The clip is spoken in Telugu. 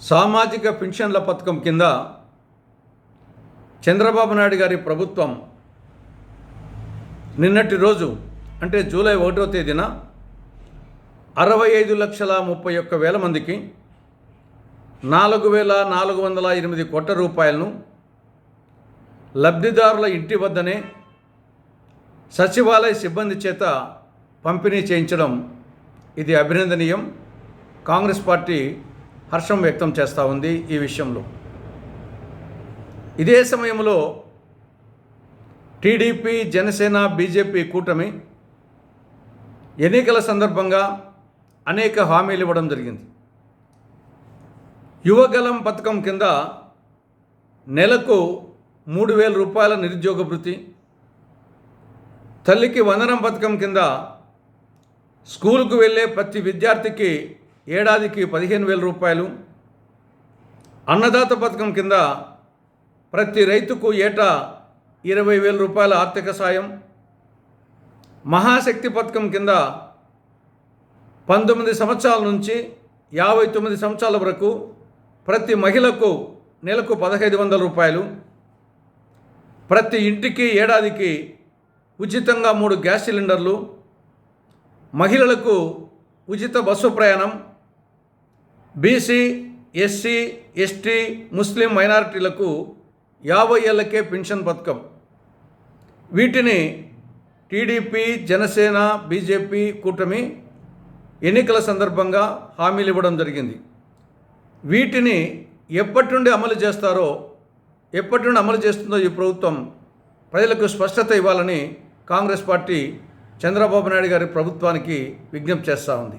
సామాజిక పెన్షన్ల పథకం కింద చంద్రబాబు నాయుడు గారి ప్రభుత్వం నిన్నటి రోజు అంటే జూలై ఒకటో తేదీన అరవై ఐదు లక్షల ముప్పై ఒక్క వేల మందికి నాలుగు వేల నాలుగు వందల ఎనిమిది కోట్ల రూపాయలను లబ్ధిదారుల ఇంటి వద్దనే సచివాలయ సిబ్బంది చేత పంపిణీ చేయించడం ఇది అభినందనీయం. కాంగ్రెస్ పార్టీ హర్షం వ్యక్తం చేస్తూ ఉంది ఈ విషయంలో. ఇదే సమయంలో టీడీపీ జనసేన బీజేపీ కూటమి ఎన్నికల సందర్భంగా అనేక హామీలు ఇవ్వడం జరిగింది. యువగలం పథకం కింద నెలకు మూడు వేల రూపాయల నిరుద్యోగ భృతి తల్లికి వందనం పథకం కింద స్కూలుకు వెళ్ళే ప్రతి విద్యార్థికి ఏడాదికి పదిహేను వేల రూపాయలు. అన్నదాత పథకం కింద ప్రతి రైతుకు ఏటా ఇరవై వేల రూపాయల ఆర్థిక సాయం. మహాశక్తి పథకం కింద పంతొమ్మిది సంవత్సరాల నుంచి యాభై తొమ్మిది సంవత్సరాల వరకు ప్రతి మహిళకు నెలకు పదహైదు వందల రూపాయలు. ప్రతి ఇంటికి ఏడాదికి ఉచితంగా మూడు గ్యాస్ సిలిండర్లు. మహిళలకు ఉచిత బస్సు ప్రయాణం. బీసీ ఎస్సీ ఎస్టీ ముస్లిం మైనారిటీలకు యాభై ఏళ్ళకే పెన్షన్ పథకం. వీటిని టీడీపీ జనసేన బీజేపీ కూటమి ఎన్నికల సందర్భంగా హామీలు ఇవ్వడం జరిగింది. వీటిని ఎప్పటి నుండి అమలు చేస్తారో ఎప్పటి నుండి అమలు చేస్తుందో ఈ ప్రభుత్వం ప్రజలకు స్పష్టత ఇవ్వాలని కాంగ్రెస్ పార్టీ చంద్రబాబు నాయుడు గారి ప్రభుత్వానికి విజ్ఞప్తి చేస్తూ ఉంది.